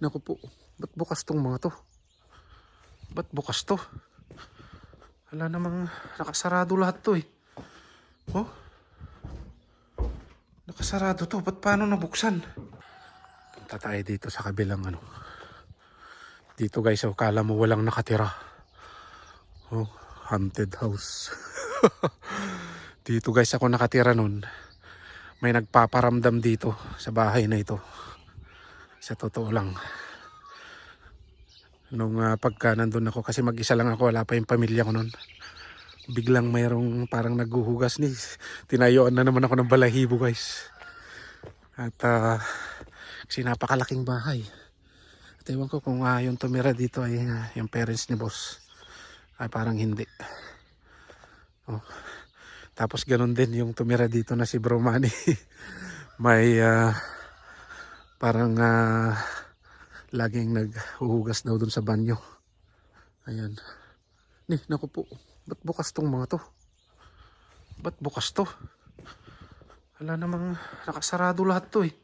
naku po. Ba't bukas tong mga to? Ba't bukas to? Wala namang nakasarado lahat to eh. Oh? Nakasarado to. Ba't paano nabuksan? Punta tayo dito sa kabilang ano. Dito guys, oh, kala mo walang nakatira. Oh, haunted house. dito guys ako nakatira nun. May nagpaparamdam dito sa bahay na ito. Sa totoo lang. Nung ah, pagka nandun ako, kasi mag-isa lang ako, wala pa yung pamilya ko nun. Biglang mayroong parang naghuhugas ni. Tinayuan na naman ako ng balahibo guys. At ah, kasi napakalaking bahay. At ewan ko kung ah, yung tumira dito ay ah, yung parents ni boss. Ay parang hindi. Oh. Tapos ganun din yung tumira dito na si Bro Manny. May ah, parang ah, laging naghuhugas daw dun sa banyo. Ayan. Ni, naku po. Ba't bukas tong mga to? Ba't bukas to? Wala namang nakasarado lahat to eh.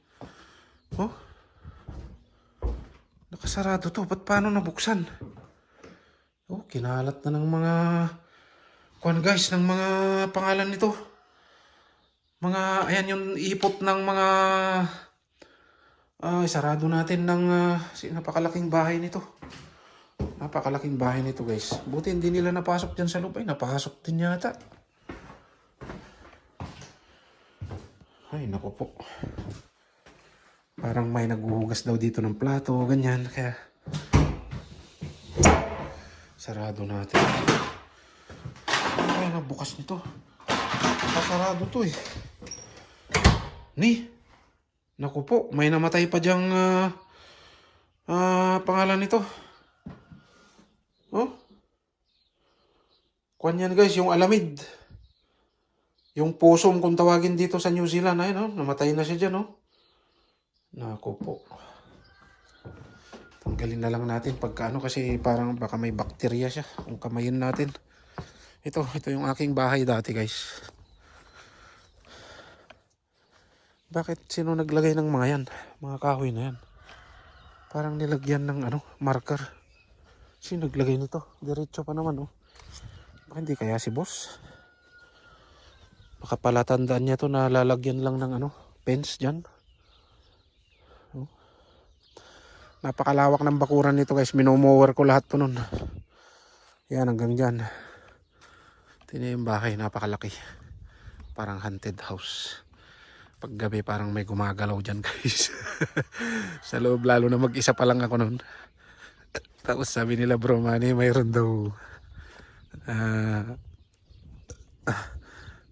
Oh? Nakasarado to. Ba't paano nabuksan? Oh, kinalat na ng mga kuan guys ng mga pangalan nito. Mga ayan yung ipot ng mga ah sarado natin ng si- napakalaking bahay nito. Napakalaking bahay nito guys. Buti hindi nila napasok dyan sa loob. Ay, napasok din yata. Ay, naku po. Parang may naghuhugas daw dito ng plato, ganyan. Kaya, sarado natin. Ay, nabukas nito. Pasarado to eh. Ni, naku po, may namatay pa diyang ah, ah, pangalan nito. Oh? Kuan yan guys, yung alamid. Yung posom kung tawagin dito sa New Zealand. Ayun, oh, namatay na siya dyan, oh. Naku po. Tanggalin na lang natin pagka ano kasi parang baka may bakterya siya kung kamayin natin. Ito, ito yung aking bahay dati guys. Bakit sino naglagay ng mga yan? Mga kahoy na yan. Parang nilagyan ng ano, marker. Sino naglagay nito? Diretso pa naman oh. Baka hindi kaya si boss? Baka pala tandaan niya to na lalagyan lang ng ano, fence dyan. Oh. Napakalawak ng bakuran nito guys. Minomower ko lahat to nun. Yan hanggang dyan. Tingnan yung bahay. Napakalaki. Parang haunted house. Pag gabi parang may gumagalaw dyan guys. Sa loob lalo na mag-isa pa lang ako nun. Tapos sabi nila bro Manny mayroon daw ah ah,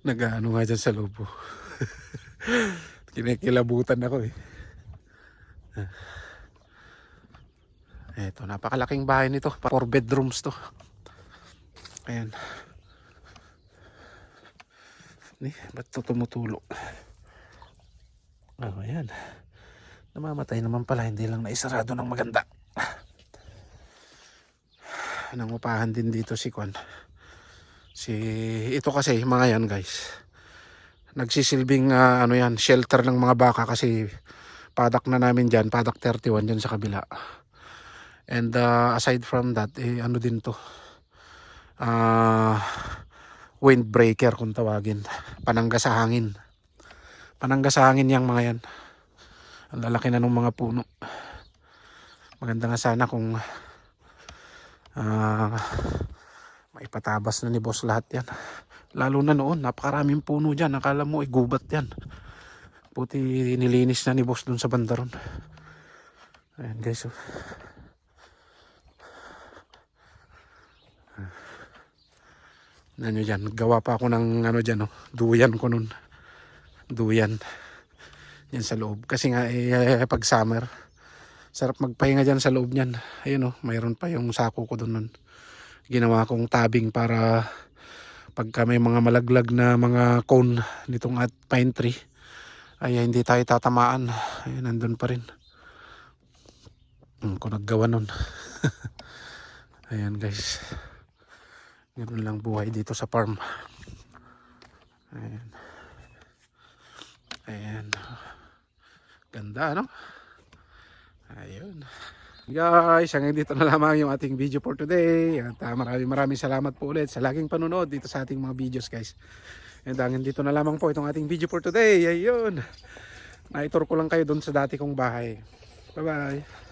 nag-ano nga dyan sa loob. oh. Kinikilabutan ako eh. Eto, napakalaking bahay nito. 4 bedrooms to. Ayan. Ni, ba't to tumutulo? Oh, ayan. Namamatay naman pala, hindi lang naisarado ng maganda. Nangupahan din dito si Kwan. Si, ito kasi, mga yan guys. Nagsisilbing ah, ano yan, shelter ng mga baka kasi padak na namin dyan, padak 31 dyan sa kabila. And uh, aside from that, eh, ano din to? Ah, windbreaker kung tawagin. Panangga sa hangin. Panangga sa hangin yung mga yan. Ang lalaki na ng mga puno. Maganda nga sana kung ah, maipatabas na ni boss lahat yan. Lalo na noon, napakaraming puno dyan. Akala mo, igubat yan. Puti nilinis na ni boss dun sa bandaron. Ayan guys. Oh. Ano dyan, gawa pa ako ng ano dyan, oh, duyan ko nun. Duyan. Yan sa loob. Kasi nga, eh, pag summer, sarap magpahinga dyan sa loob niyan. Ayun oh, mayroon pa yung sako ko doon. Ginawa kong tabing para pagka may mga malaglag na mga cone nitong at pine tree, ay hindi tayo tatamaan. Ayun, nandun pa rin. Hmm, kung naggawa nun. Ayan guys. Ganun lang buhay dito sa farm. Ayan. Ayan. Ganda, no? Ayun. Guys, hanggang dito na lamang yung ating video for today. At ah, maraming maraming salamat po ulit sa laging panonood dito sa ating mga videos guys. And hanggang dito na lamang po itong ating video for today. Ayun. Naitur ko lang kayo doon sa dati kong bahay. Bye bye.